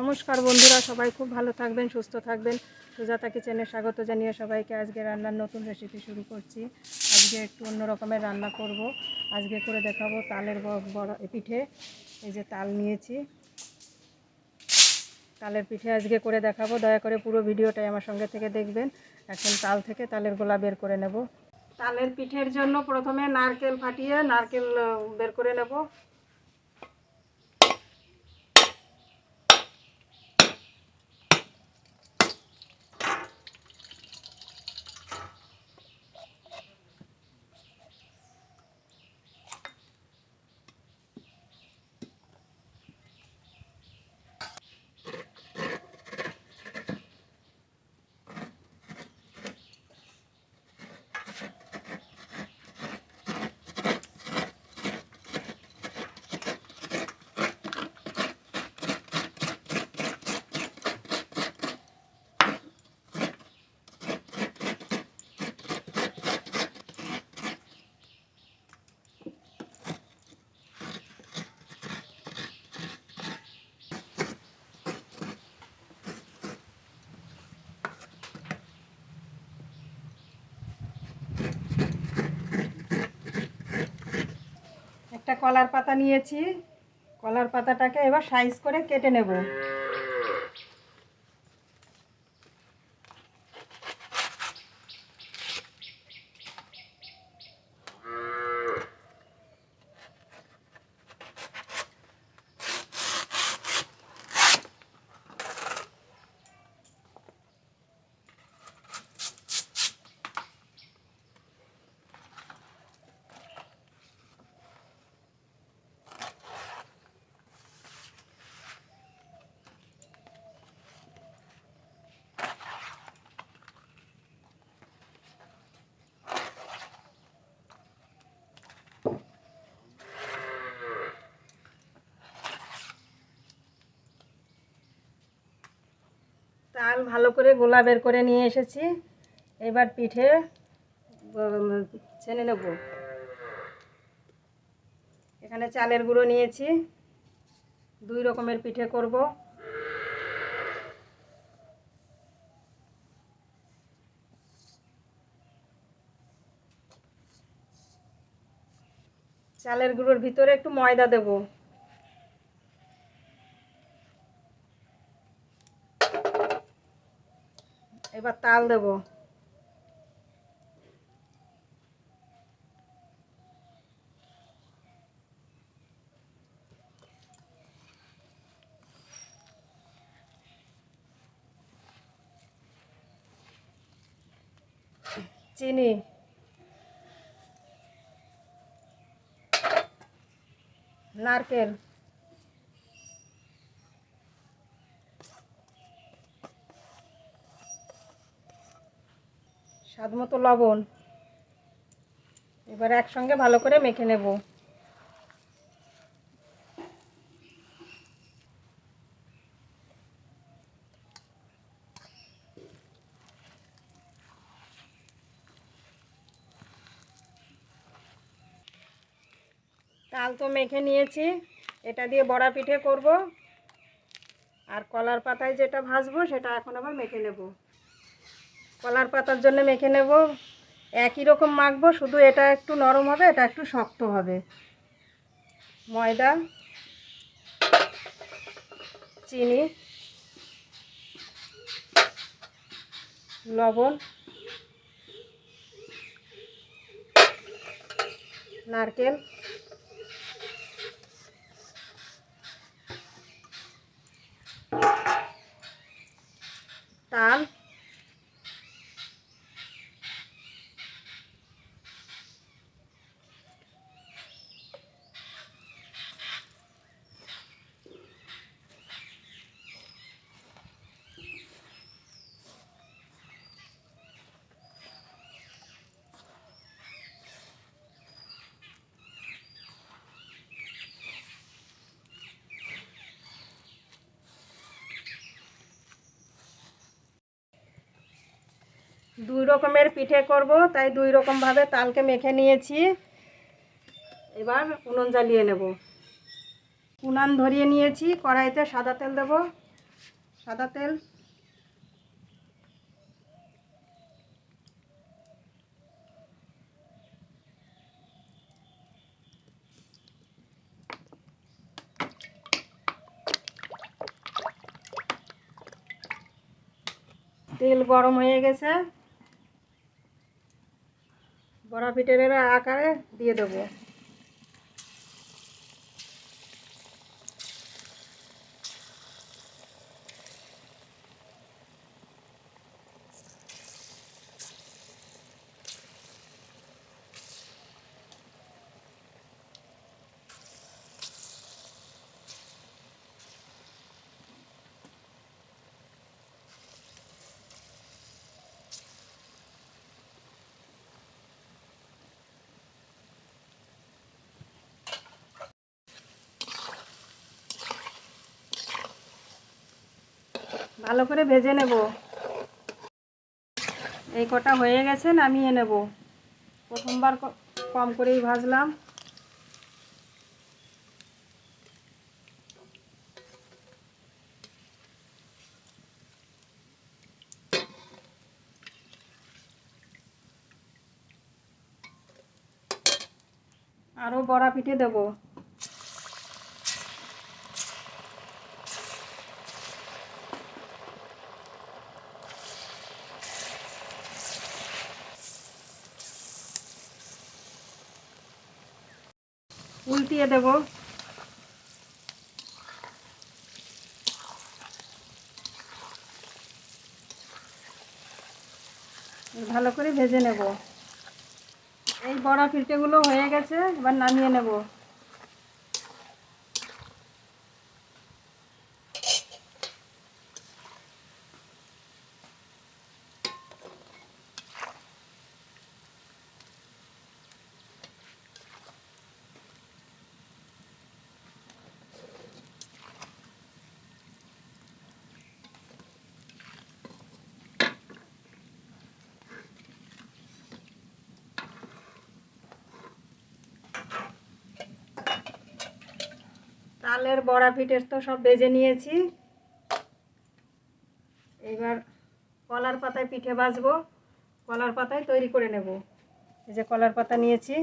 নমস্কার বন্ধুরা, সবাই খুব ভালো থাকবেন, সুস্থ থাকবেন। সুজাতা কিচেনে স্বাগত জানিয়ে সবাইকে আজকে রান্নার নতুন রেসিপি শুরু করছি। আজকে একটু অন্য রকমের রান্না করব। আজকে করে দেখাবো তালের বড় পিঠে। এই যে তাল নিয়েছি। তালের পিঠে আজকে করে দেখাবো। দয়া করে পুরো ভিডিওটাই আমার সঙ্গে থেকে দেখবেন। এখন তাল থেকে তালের গোলা বের করে নেব। তালের পিঠের জন্য প্রথমে নারকেল ফাটিয়ে, নারকেল বের করে নেব। একটা কলার পাতা নিয়েছি। কলার পাতাটাকে এবার সাইজ করে কেটে নেব। তাল ভালো করে গোলা বের করে নিয়ে এসেছি। এবার পিঠে ছেনে নেব। এখানে চালের গুঁড়ো নিয়েছি। দুই রকমের পিঠে করব। চালের গুঁড়োর ভিতরে একটু ময়দা দেবো। এবার তাল দেব। চিনি। নারকেল। স্বাদ মতো লবণ। এবার একসঙ্গে ভালো করে মেখে নেব। তাল তো মেখে নিয়েছি। এটা দিয়ে বড়া পিঠে করব। আর কলার পাতায় যেটা ভাজবো, সেটা এখন আবার মেখে নেব। কলার পাতার জন্য মেখে নেব। একই রকম মাখবো, শুধু এটা একটু নরম হবে, এটা একটু শক্ত হবে। ময়দা, চিনি, লবণ, নারকেল, তাল দুই রকমের পিঠে করব, তাই দুই রকমভাবে তালকে মেখে নিয়েছি। এবার উনুন জ্বালিয়ে নেব। উনান ধরিয়ে নিয়েছি, কড়াইতে সাদা তেল দেব। সাদা তেল। তেল গরম হয়ে গেছে। বড়া পিঠের আকারে দিয়ে দেবো। ভালো করে ভেজে নেব। এই কটা হয়ে গেছে, নামিয়ে নেব। প্রথমবার কম করেই ভাজলাম। আরও বড়া পিঠে দেবো। উল্টিয়ে দেব। ভালো করে ভেজে নেব। এই বড়া পিঠেগুলো হয়ে গেছে এবার নামিয়ে নেব। তালের বড়া পিঠের তো সব ভেজে নিয়েছি। এবার কলার পাতায় পিঠে ভাজবো। কলার পাতায় তৈরি করে নেব। এই যে কলার পাতা নিয়েছি।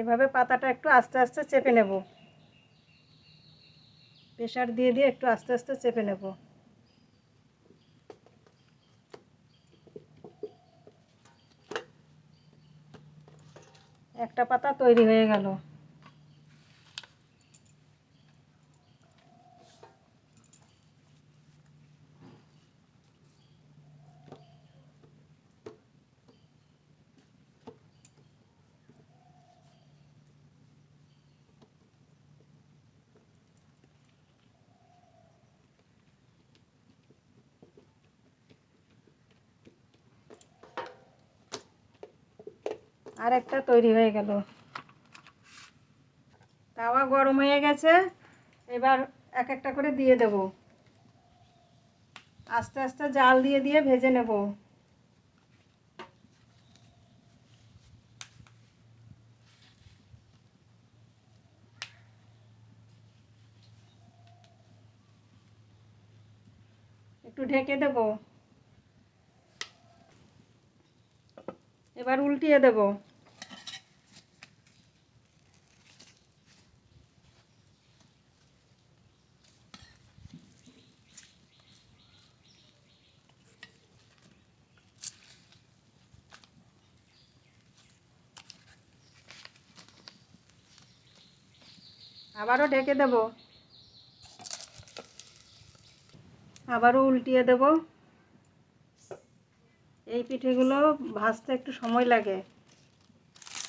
এইভাবে পাতাটা একটু আস্তে আস্তে চেপে নেব। প্রেশার দিয়ে দিয়ে একটু আস্তে আস্তে চেপে নেব। একটা পাতা তৈরি হয়ে গেল। আর একটা তৈরি হয়ে গেল। তাওয়া গরম হয়ে গেছে। এবার এক একটা করে দিয়ে দেব। আস্তে আস্তে জাল দিয়ে দিয়ে ভেজে নেব। একটু ঢেকে দেব। এবার উল্টিয়ে দেব। আবারও ঢেকে দেব। আবারও উল্টিয়ে দেব। এই পিঠেগুলো ভাজতে একটু সময় লাগে।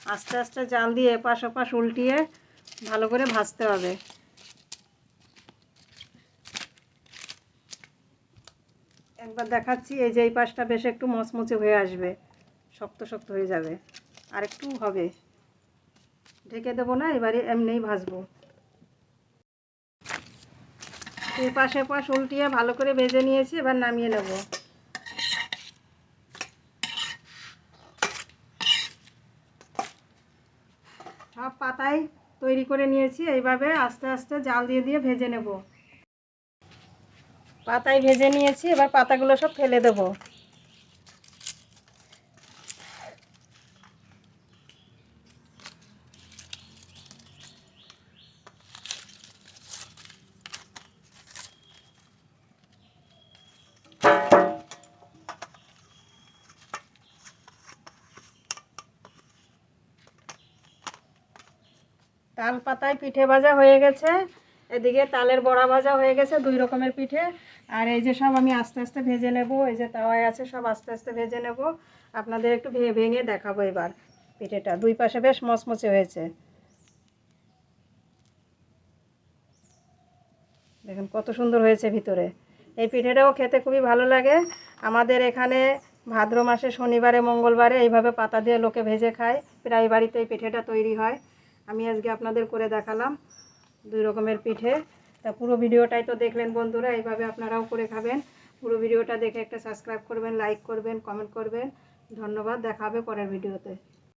আস্তে আস্তে জাল দিয়ে এপাশ ওপাশ উল্টিয়ে ভালো করে ভাজতে হবে। একবার দেখাচ্ছি, এই যে এই পাশটা বেশ একটু মচমচে হয়ে আসবে। শক্ত শক্ত হয়ে যাবে। আর একটু হবে। ঢেকে দেবো না, এবারে এমনিই ভাজবো। পাশে পাশ উল্টিয়ে ভালো করে ভেজে নিয়েছি, এবার নামিয়ে নেব। সব পাতায় তৈরি করে নিয়েছি, এইভাবে আস্তে আস্তে জাল দিয়ে দিয়ে ভেজে নেব। পাতায় ভেজে নিয়েছি, এবার পাতাগুলো সব ফেলে দেবো। তাল পাতায় পিঠে ভাজা হয়ে গেছে। এদিকে তালের বড়া ভাজা হয়ে গেছে দুই রকমের পিঠে। আর এই যে সব আমি আস্তে আস্তে ভেজে নেব, এই যে তাওয়ায় আছে সব আস্তে আস্তে ভেজে নেব। আপনাদের একটু ভেঙে ভেঙে দেখাবো এবার পিঠেটা। দুই পাশে বেশ মচমচে হয়েছে। দেখুন কত সুন্দর হয়েছে ভিতরে। এই পিঠেটাও খেতে খুবই ভালো লাগে। আমাদের এখানে ভাদ্র মাসে শনিবারে, মঙ্গলবারে এইভাবে পাতা দিয়ে লোকে ভেজে খায়। প্রায় বাড়িতে এই পিঠেটা তৈরি হয়। আমি আজকে আপনাদের করে দেখালাম দুই রকমের পিঠে। তা পুরো ভিডিওটাই তো দেখলেন বন্ধুরা, এইভাবে আপনারাও করে খাবেন। পুরো ভিডিওটা দেখে একটা সাবস্ক্রাইব করবেন লাইক করবেন কমেন্ট করবেন। ধন্যবাদ, দেখা হবে পরের ভিডিওতে।